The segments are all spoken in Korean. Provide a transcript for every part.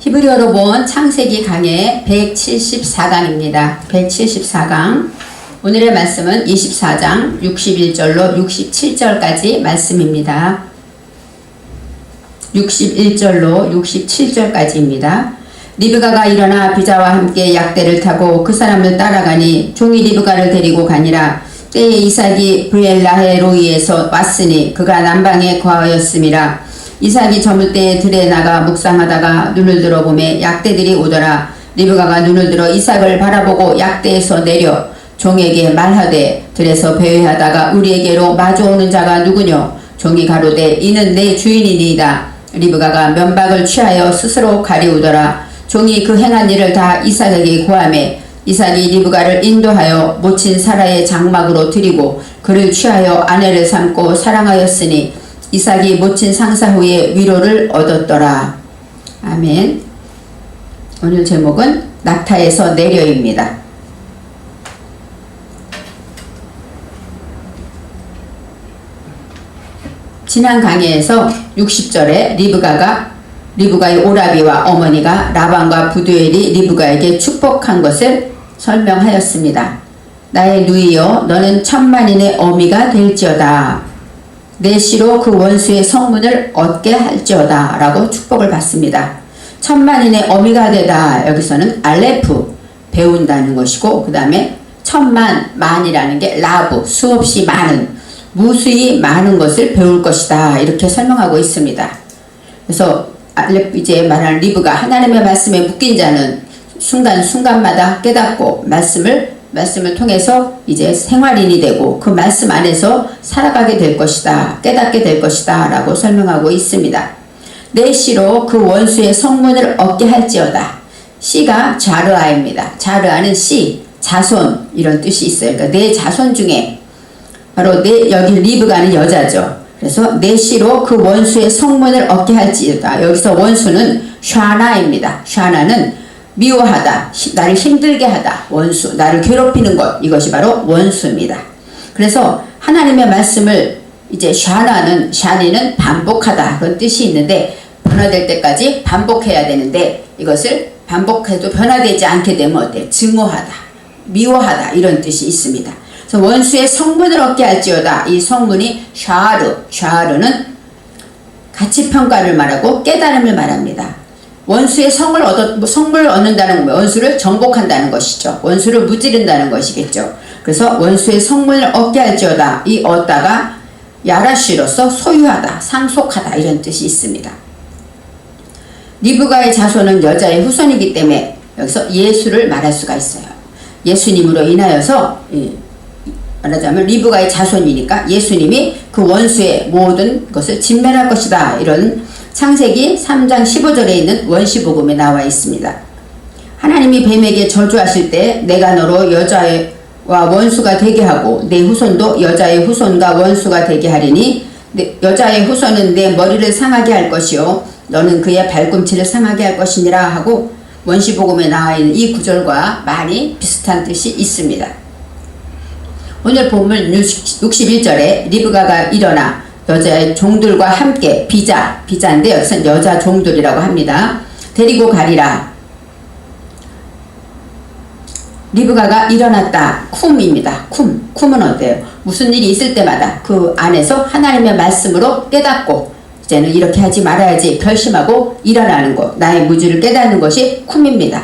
히브리어로 본 창세기 강의 174강입니다. 174강. 오늘의 말씀은 24장 61절로 67절까지 말씀입니다. 61절로 67절까지입니다. 리브가가 일어나 비자와 함께 약대를 타고 그 사람을 따라가니 종이 리브가를 데리고 가니라 때에 이삭이 브엘라헤 로이에서 왔으니 그가 남방에 거하였음이라 이삭이 저물 때에 들에 나가 묵상하다가 눈을 들어 보매 약대들이 오더라. 리브가가 눈을 들어 이삭을 바라보고 약대에서 내려 종에게 말하되 들에서 배회하다가 우리에게로 마주오는 자가 누구뇨? 종이 가로되 이는 내 주인이니이다. 리브가가 면박을 취하여 스스로 가리우더라. 종이 그 행한 일을 다 이삭에게 고하매 이삭이 리브가를 인도하여 모친 사라의 장막으로 드리고 그를 취하여 아내를 삼고 사랑하였으니 이삭이 모친 상사 후에 위로를 얻었더라. 아멘. 오늘 제목은 낙타에서 내려입니다. 지난 강의에서 60절에 리브가가 리브가의 오라비와 어머니가 라반과 부두엘이 리브가에게 축복한 것을 설명하였습니다. 나의 누이여 너는 천만인의 어미가 될지어다. 내 시로 그 원수의 성문을 얻게 할지어다 라고 축복을 받습니다. 천만인의 어미가 되다 여기서는 알레프 배운다는 것이고 그 다음에 천만 만이라는 게 라브 수없이 많은 무수히 많은 것을 배울 것이다 이렇게 설명하고 있습니다. 그래서 알레프 이제 말하는 리브가 하나님의 말씀에 묶인 자는 순간순간마다 깨닫고 말씀을 말씀을 통해서 이제 생활인이 되고 그 말씀 안에서 살아가게 될 것이다. 깨닫게 될 것이다. 라고 설명하고 있습니다. 내 시로 그 원수의 성문을 얻게 할지어다. 시가 자르아입니다. 자르아는 씨, 자손 이런 뜻이 있어요. 그러니까 내 자손 중에 바로 내 여기 리브가는 여자죠. 그래서 내 시로 그 원수의 성문을 얻게 할지어다. 여기서 원수는 샤나입니다. 샤나는 미워하다, 나를 힘들게 하다, 원수, 나를 괴롭히는 것, 이것이 바로 원수입니다. 그래서 하나님의 말씀을 이제 샤나는, 샤니는 반복하다, 그런 뜻이 있는데, 변화될 때까지 반복해야 되는데, 이것을 반복해도 변화되지 않게 되면 어때? 증오하다, 미워하다, 이런 뜻이 있습니다. 그래서 원수의 성문을 얻게 할지어다. 이 성문이 샤르, 샤르는 가치 평가를 말하고 깨달음을 말합니다. 원수의 성을 얻어 성을 얻는다는 거 원수를 정복한다는 것이죠. 원수를 무찌른다는 것이겠죠. 그래서 원수의 성문을 얻게 할지어다. 이 얻다가 야라시로서 소유하다, 상속하다 이런 뜻이 있습니다. 리브가의 자손은 여자의 후손이기 때문에 여기서 예수를 말할 수가 있어요. 예수님으로 인하여서 말하자면 리브가의 자손이니까 예수님이 그 원수의 모든 것을 진멸할 것이다. 이런 창세기 3장 15절에 있는 원시복음에 나와 있습니다. 하나님이 뱀에게 저주하실 때 내가 너로 여자와 원수가 되게 하고 내 후손도 여자의 후손과 원수가 되게 하리니 여자의 후손은 내 머리를 상하게 할 것이요 너는 그의 발꿈치를 상하게 할 것이니라 하고 원시복음에 나와 있는 이 구절과 많이 비슷한 뜻이 있습니다. 오늘 본문 61절에 리브가가 일어나 여자의 종들과 함께 비자, 비자인데 여기서 여자 종들이라고 합니다. 데리고 가리라. 리브가가 일어났다. 쿰입니다. 쿰. 쿰은 어때요? 무슨 일이 있을 때마다 그 안에서 하나님의 말씀으로 깨닫고 이제는 이렇게 하지 말아야지 결심하고 일어나는 것. 나의 무지를 깨닫는 것이 쿰입니다.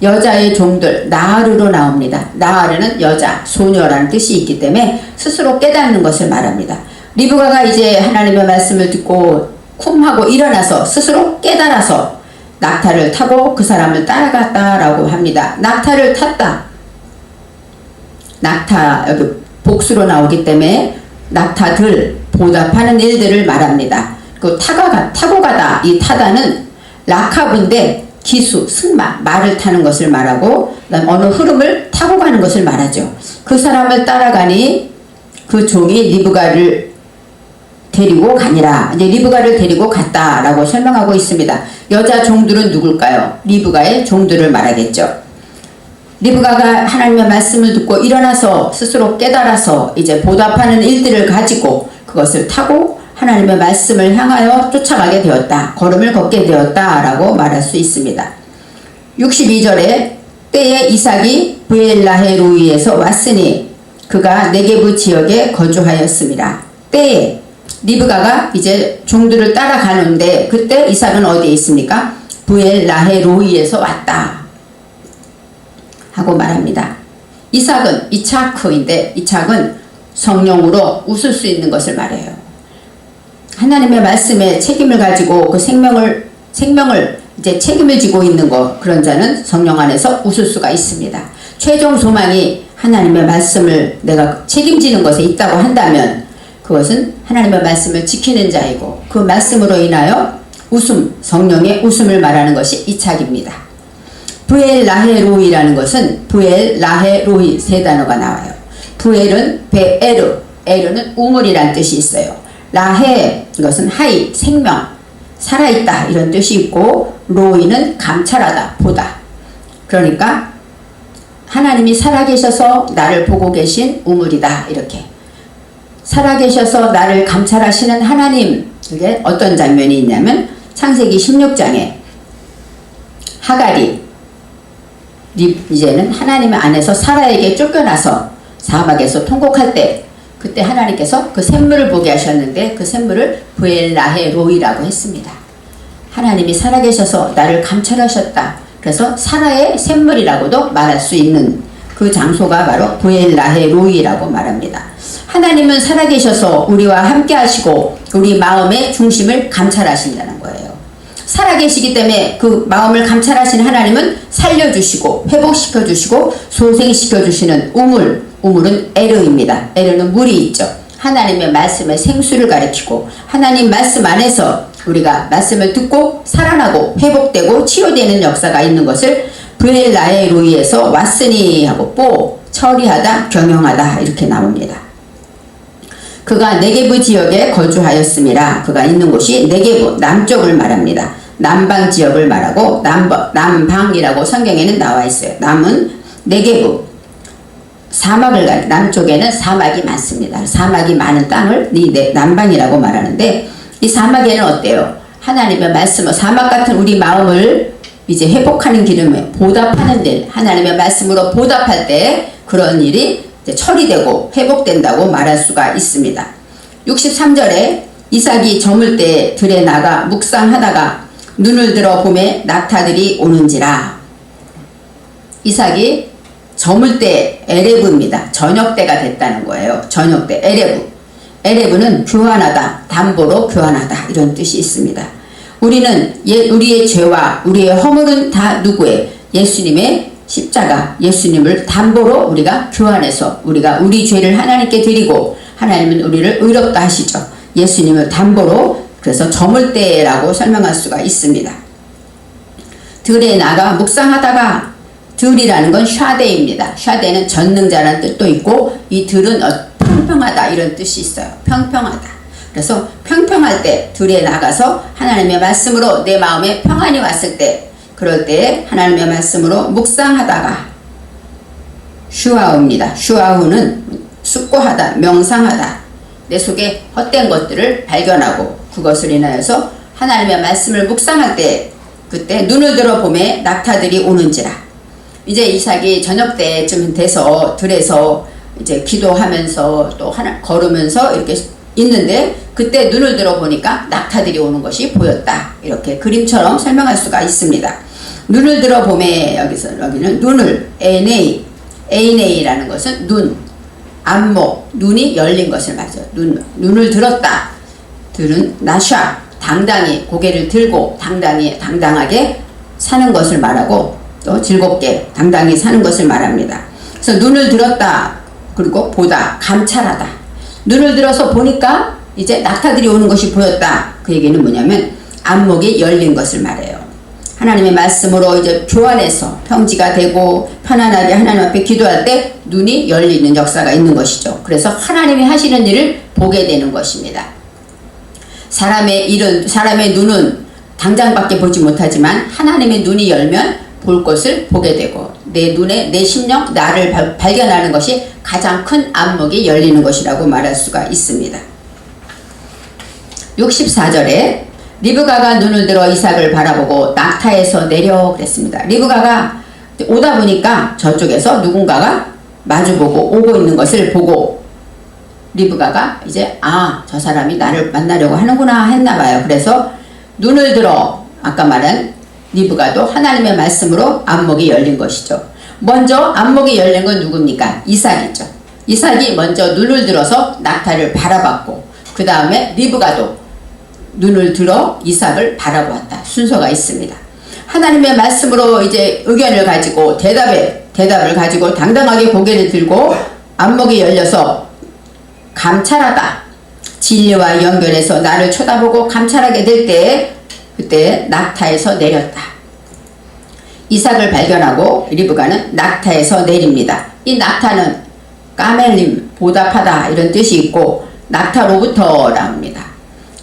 여자의 종들 나하르로 나옵니다. 나하르는 여자, 소녀라는 뜻이 있기 때문에 스스로 깨닫는 것을 말합니다. 리브가가 이제 하나님의 말씀을 듣고 쿰하고 일어나서 스스로 깨달아서 낙타를 타고 그 사람을 따라갔다라고 합니다. 낙타를 탔다. 낙타 여기 복수로 나오기 때문에 낙타들 보답하는 일들을 말합니다. 그 타가 타고 가다 이 타다는 라카브인데 기수 승마 말을 타는 것을 말하고 어느 흐름을 타고 가는 것을 말하죠. 그 사람을 따라가니 그 종이 리브가를 데리고 가니라. 이제 리브가를 데리고 갔다라고 설명하고 있습니다. 여자 종들은 누굴까요? 리브가의 종들을 말하겠죠. 리브가가 하나님의 말씀을 듣고 일어나서 스스로 깨달아서 이제 보답하는 일들을 가지고 그것을 타고 하나님의 말씀을 향하여 쫓아가게 되었다. 걸음을 걷게 되었다 라고 말할 수 있습니다. 62절에 때에 이삭이 부엘라헤 루이에서 왔으니 그가 네게부 지역에 거주하였습니다. 때에 리브가가 이제 종들을 따라가는데 그때 이삭은 어디에 있습니까? 부엘라헤 로이에서 왔다. 하고 말합니다. 이삭은 이차크인데 이착은 성령으로 웃을 수 있는 것을 말해요. 하나님의 말씀에 책임을 가지고 그 생명을 생명을 이제 책임을 지고 있는 것 그런 자는 성령 안에서 웃을 수가 있습니다. 최종 소망이 하나님의 말씀을 내가 책임지는 것에 있다고 한다면 그것은 하나님의 말씀을 지키는 자이고 그 말씀으로 인하여 웃음 성령의 웃음을 말하는 것이 이착입니다. 부엘 라헤로이라는 것은 부엘 라헤로이 세 단어가 나와요. 부엘은 베에르, 에르는 우물이란 뜻이 있어요. 라헤 이것은 하이 생명 살아있다 이런 뜻이 있고 로이는 감찰하다 보다. 그러니까 하나님이 살아계셔서 나를 보고 계신 우물이다 이렇게 살아계셔서 나를 감찰하시는 하나님 이게 어떤 장면이 있냐면 창세기 16장에 하갈이 리- 이제는 하나님 안에서 사라에게 쫓겨나서 사막에서 통곡할 때 그때 하나님께서 그 샘물을 보게 하셨는데 그 샘물을 부엘라헤 로이라고 했습니다. 하나님이 살아계셔서 나를 감찰하셨다. 그래서 사라의 샘물이라고도 말할 수 있는 그 장소가 바로 부엘라헤 로이라고 말합니다. 하나님은 살아계셔서 우리와 함께 하시고 우리 마음의 중심을 감찰하신다는 거예요. 살아계시기 때문에 그 마음을 감찰하신 하나님은 살려주시고 회복시켜주시고 소생시켜주시는 우물, 우물은 에르입니다. 에르는 물이 있죠. 하나님의 말씀의 생수를 가리키고 하나님 말씀 안에서 우리가 말씀을 듣고 살아나고 회복되고 치유되는 역사가 있는 것을 브엘라의 로이에서 왔으니 하고 뽀 처리하다 경영하다 이렇게 나옵니다. 그가 네게부 지역에 거주하였습니다. 그가 있는 곳이 네게부 남쪽을 말합니다. 남방 지역을 말하고 남방, 남방이라고 성경에는 나와 있어요. 남은 네게부 사막을 가 남쪽에는 사막이 많습니다. 사막이 많은 땅을 이 네- 남방이라고 말하는데 이 사막에는 어때요? 하나님의 말씀을 사막 같은 우리 마음을 이제 회복하는 기름에 보답하는 일 하나님의 말씀으로 보답할 때 그런 일이 처리되고 회복된다고 말할 수가 있습니다. 63절에 이삭이 저물 때 들에 나가 묵상하다가 눈을 들어 봄에 낙타들이 오는지라 이삭이 저물 때 에레브입니다. 저녁 때가 됐다는 거예요. 저녁 때 에레브. 에레브는 교환하다, 담보로 교환하다 이런 뜻이 있습니다. 우리는 예, 우리의 죄와 우리의 허물은 다 누구의 예수님의 십자가, 예수님을 담보로 우리가 교환해서 우리가 우리 죄를 하나님께 드리고 하나님은 우리를 의롭다 하시죠. 예수님을 담보로 그래서 저물 때라고 설명할 수가 있습니다. 들에 나가 묵상하다가 들이라는 건 샤데입니다. 샤데는 전능자라는 뜻도 있고 이 들은 어- 평평하다 이런 뜻이 있어요. 평평하다. 그래서 평평할 때 들에 나가서 하나님의 말씀으로 내 마음에 평안이 왔을 때 그럴 때 하나님의 말씀으로 묵상하다가 슈아우입니다. 슈아우는 숙고하다, 명상하다. 내 속에 헛된 것들을 발견하고 그것을 인하여서 하나님의 말씀을 묵상할 때 그때 눈을 들어 봄에 낙타들이 오는지라. 이제 이삭이 저녁 때쯤 돼서 들에서 이제 기도하면서 또 하나 걸으면서 이렇게 있는데 그때 눈을 들어 보니까 낙타들이 오는 것이 보였다. 이렇게 그림처럼 설명할 수가 있습니다. 눈을 들어 봄에 여기서 여기는 눈을 에네이 에이네이라는 것은 눈 안목 눈이 열린 것을 말해요. 눈 눈을 들었다. 들은 나샤 당당히 고개를 들고 당당히 당당하게 사는 것을 말하고 또 즐겁게 당당히 사는 것을 말합니다. 그래서 눈을 들었다 그리고 보다 감찰하다 눈을 들어서 보니까 이제 낙타들이 오는 것이 보였다 그 얘기는 뭐냐면 안목이 열린 것을 말해요. 하나님의 말씀으로 이제 교환해서 평지가 되고 편안하게 하나님 앞에 기도할 때 눈이 열리는 역사가 있는 것이죠. 그래서 하나님이 하시는 일을 보게 되는 것입니다. 사람의 일은 사람의 눈은 당장밖에 보지 못하지만 하나님의 눈이 열면 볼 것을 보게 되고 내 눈에 내 심령 나를 발- 발견하는 것이 가장 큰 안목이 열리는 것이라고 말할 수가 있습니다. 64절에 리브가가 눈을 들어 이삭을 바라보고 낙타에서 내려 그랬습니다. 리브가가 오다 보니까 저쪽에서 누군가가 마주보고 오고 있는 것을 보고 리브가가 이제 아 저 사람이 나를 만나려고 하는구나 했나 봐요. 그래서 눈을 들어 아까 말한 리브가도 하나님의 말씀으로 안목이 열린 것이죠. 먼저 안목이 열린 건 누굽니까? 이삭이죠. 이삭이 먼저 눈을 들어서 낙타를 바라봤고 그 다음에 리브가도 눈을 들어 이삭을 바라보았다. 순서가 있습니다. 하나님의 말씀으로 이제 의견을 가지고 대답에 대답을 가지고 당당하게 고개를 들고 안목이 열려서 감찰하다. 진리와 연결해서 나를 쳐다보고 감찰하게 될 때 그때 낙타에서 내렸다. 이삭을 발견하고 리브가는 낙타에서 내립니다. 이 낙타는 까멜림 보답하다 이런 뜻이 있고 낙타로부터랍니다.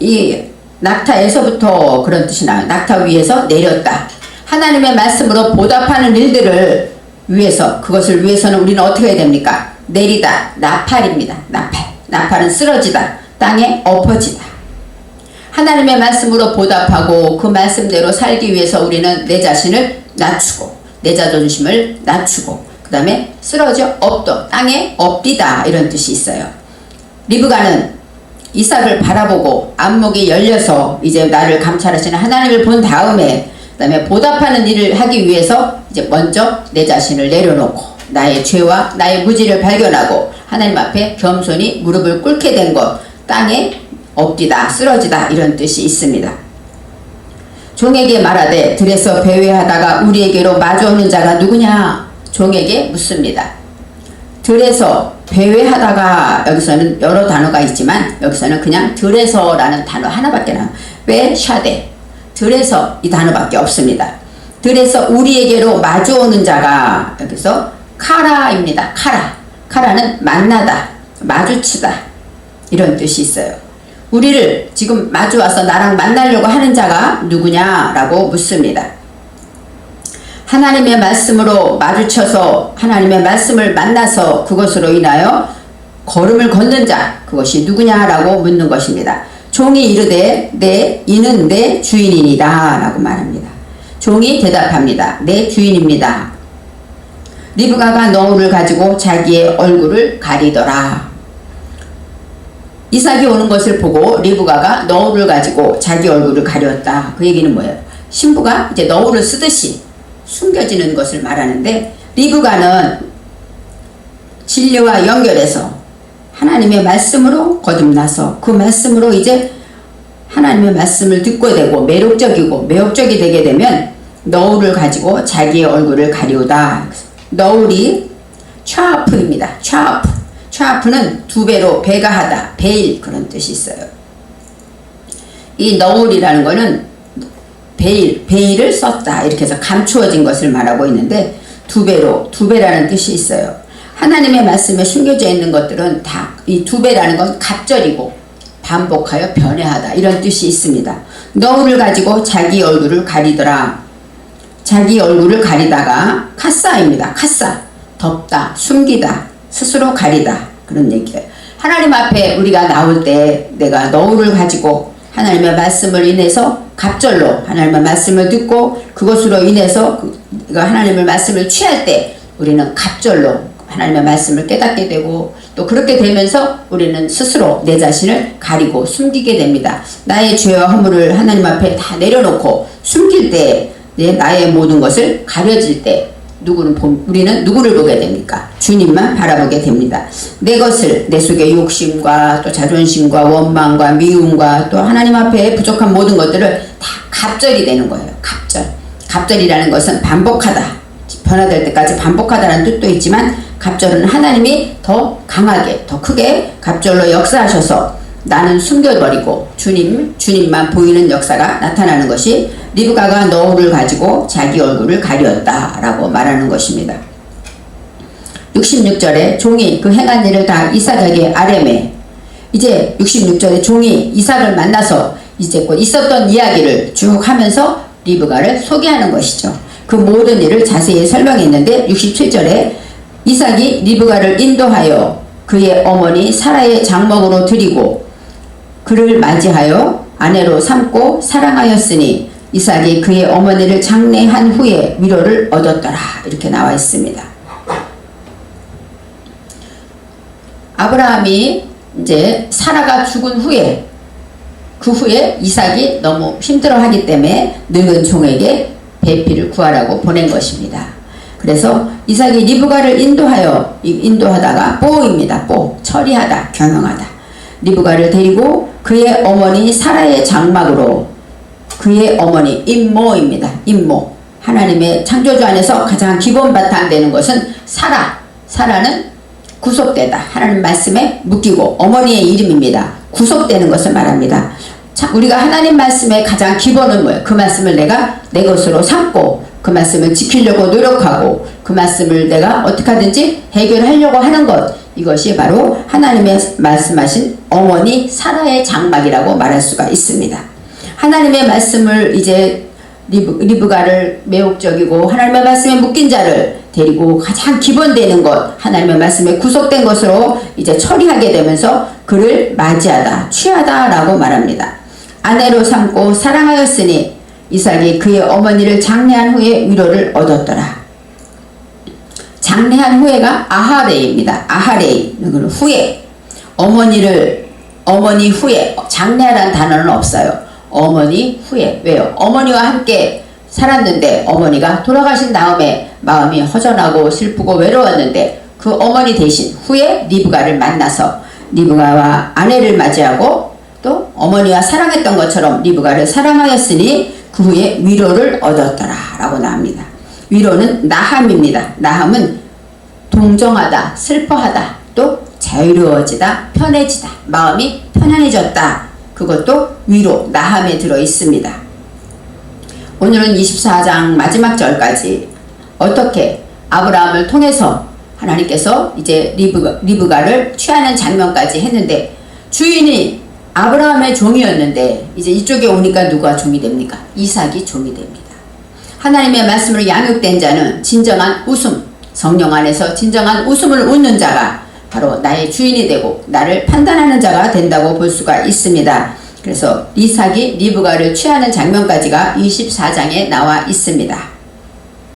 이 낙타에서부터 그런 뜻이 나요. 낙타 위에서 내렸다. 하나님의 말씀으로 보답하는 일들을 위해서 그것을 위해서는 우리는 어떻게 해야 됩니까? 내리다 나팔입니다. 나팔. 나팔은 쓰러지다. 땅에 엎어지다. 하나님의 말씀으로 보답하고 그 말씀대로 살기 위해서 우리는 내 자신을 낮추고 내 자존심을 낮추고 그 다음에 쓰러져 엎도 땅에 엎디다 이런 뜻이 있어요. 리브가는 이삭을 바라보고 안목이 열려서 이제 나를 감찰하시는 하나님을 본 다음에 그다음에 보답하는 일을 하기 위해서 이제 먼저 내 자신을 내려놓고 나의 죄와 나의 무지를 발견하고 하나님 앞에 겸손히 무릎을 꿇게 된 것 땅에 엎디다 쓰러지다 이런 뜻이 있습니다. 종에게 말하되 들에서 배회하다가 우리에게로 마주오는 자가 누구냐 종에게 묻습니다. 들에서 배회하다가 여기서는 여러 단어가 있지만 여기서는 그냥 들에서라는 단어 하나밖에 나. 왜 샤데 들에서 이 단어밖에 없습니다. 들에서 우리에게로 마주오는 자가 여기서 카라입니다. 카라. 카라는 만나다, 마주치다 이런 뜻이 있어요. 우리를 지금 마주와서 나랑 만나려고 하는 자가 누구냐라고 묻습니다. 하나님의 말씀으로 마주쳐서 하나님의 말씀을 만나서 그것으로 인하여 걸음을 걷는 자 그것이 누구냐라고 묻는 것입니다. 종이 이르되 내 이는 내 주인이니라 라고 말합니다. 종이 대답합니다. 내 주인입니다. 리브가가 너울을 가지고 자기의 얼굴을 가리더라. 이삭이 오는 것을 보고 리브가가 너울을 가지고 자기 얼굴을 가렸다. 그 얘기는 뭐예요? 신부가 이제 너울을 쓰듯이 숨겨지는 것을 말하는데 리브가는 진리와 연결해서 하나님의 말씀으로 거듭나서 그 말씀으로 이제 하나님의 말씀을 듣고 되고 매력적이고 매혹적이 되게 되면 너울을 가지고 자기의 얼굴을 가리우다. 너울이 촤아프입니다. 촤아프. 촤아프는 두 배로 배가 하다. 베일 그런 뜻이 있어요. 이 너울이라는 거는 베일, 베일을 썼다. 이렇게 해서 감추어진 것을 말하고 있는데 두 배로, 두 배라는 뜻이 있어요. 하나님의 말씀에 숨겨져 있는 것들은 다 이 두 배라는 건 갑절이고 반복하여 변해하다. 이런 뜻이 있습니다. 너울을 가지고 자기 얼굴을 가리더라. 자기 얼굴을 가리다가 카사입니다. 카사. 덮다, 숨기다, 스스로 가리다. 그런 얘기예요. 하나님 앞에 우리가 나올 때 내가 너울을 가지고 하나님의 말씀을 인해서 갑절로 하나님의 말씀을 듣고 그것으로 인해서 그 하나님의 말씀을 취할 때 우리는 갑절로 하나님의 말씀을 깨닫게 되고 또 그렇게 되면서 우리는 스스로 내 자신을 가리고 숨기게 됩니다. 나의 죄와 허물을 하나님 앞에 다 내려놓고 숨길 때내 나의 모든 것을 가려질 때 누구는 보, 우리는 누구를 보게 됩니까? 주님만 바라보게 됩니다. 내 것을 내 속의 욕심과 또 자존심과 원망과 미움과 또 하나님 앞에 부족한 모든 것들을 다 갑절이 되는 거예요. 갑절. 갑절이라는 것은 반복하다. 변화될 때까지 반복하다는 뜻도 있지만 갑절은 하나님이 더 강하게 더 크게 갑절로 역사하셔서 나는 숨겨버리고 주님 주님만 보이는 역사가 나타나는 것이 리브가가 너울을 가지고 자기 얼굴을 가리었다라고 말하는 것입니다. 66절에 종이 그 행한 일을 다 이삭에게 아뢰매 이제 66절에 종이 이삭을 만나서 이제 곧 있었던 이야기를 쭉 하면서 리브가를 소개하는 것이죠. 그 모든 일을 자세히 설명했는데 67절에 이삭이 리브가를 인도하여 그의 어머니 사라의 장막으로 드리고 그를 맞이하여 아내로 삼고 사랑하였으니 이삭이 그의 어머니를 장례한 후에 위로를 얻었더라 이렇게 나와 있습니다. 아브라함이 이제 사라가 죽은 후에 그 후에 이삭이 너무 힘들어하기 때문에 늙은 종에게 배필을 구하라고 보낸 것입니다. 그래서 이삭이 리브가를 인도하여 이- 인도하다가 뽀입니다. 뽀 처리하다 겨냥하다 리브가를 데리고 그의 어머니 사라의 장막으로 그의 어머니 임모입니다. 임모 하나님의 창조주 안에서 가장 기본 바탕 되는 것은 사라 사라는 구속되다 하나님 말씀에 묶이고 어머니의 이름입니다. 구속되는 것을 말합니다. 자, 우리가 하나님 말씀의 가장 기본은 뭐예요? 그 말씀을 내가 내 것으로 삼고 그 말씀을 지키려고 노력하고 그 말씀을 내가 어떻게 하든지 해결하려고 하는 것 이것이 바로 하나님의 말씀하신 어머니 사라의 장막이라고 말할 수가 있습니다. 하나님의 말씀을 이제 리브, 리브가를 매혹적이고 하나님의 말씀에 묶인 자를 데리고 가장 기본되는 것 하나님의 말씀에 구속된 것으로 이제 처리하게 되면서 그를 맞이하다 취하다 라고 말합니다. 아내로 삼고 사랑하였으니 이삭이 그의 어머니를 장례한 후에 위로를 얻었더라. 장례한 후에가 아하레입니다. 아하레이 후에 어머니를 어머니 후에 장례라는 단어는 없어요. 어머니 후에 왜요? 어머니와 함께 살았는데 어머니가 돌아가신 다음에 마음이 허전하고 슬프고 외로웠는데 그 어머니 대신 후에 리브가를 만나서 리브가와 아내를 맞이하고 또 어머니와 사랑했던 것처럼 리브가를 사랑하였으니 그 후에 위로를 얻었더라 라고 나옵니다. 위로는 나함입니다. 나함은 동정하다, 슬퍼하다, 또 자유로워지다, 편해지다, 마음이 편안해졌다. 그것도 위로, 나함에 들어 있습니다. 오늘은 24장 마지막 절까지 어떻게 아브라함을 통해서 하나님께서 이제 리브가, 리브가를 취하는 장면까지 했는데 주인이 아브라함의 종이었는데 이제 이쪽에 오니까 누가 종이 됩니까? 이삭이 종이 됩니다. 하나님의 말씀으로 양육된 자는 진정한 웃음, 성령 안에서 진정한 웃음을 웃는 자가 바로 나의 주인이 되고 나를 판단하는 자가 된다고 볼 수가 있습니다. 그래서 이삭이 리브가를 취하는 장면까지가 24장에 나와 있습니다.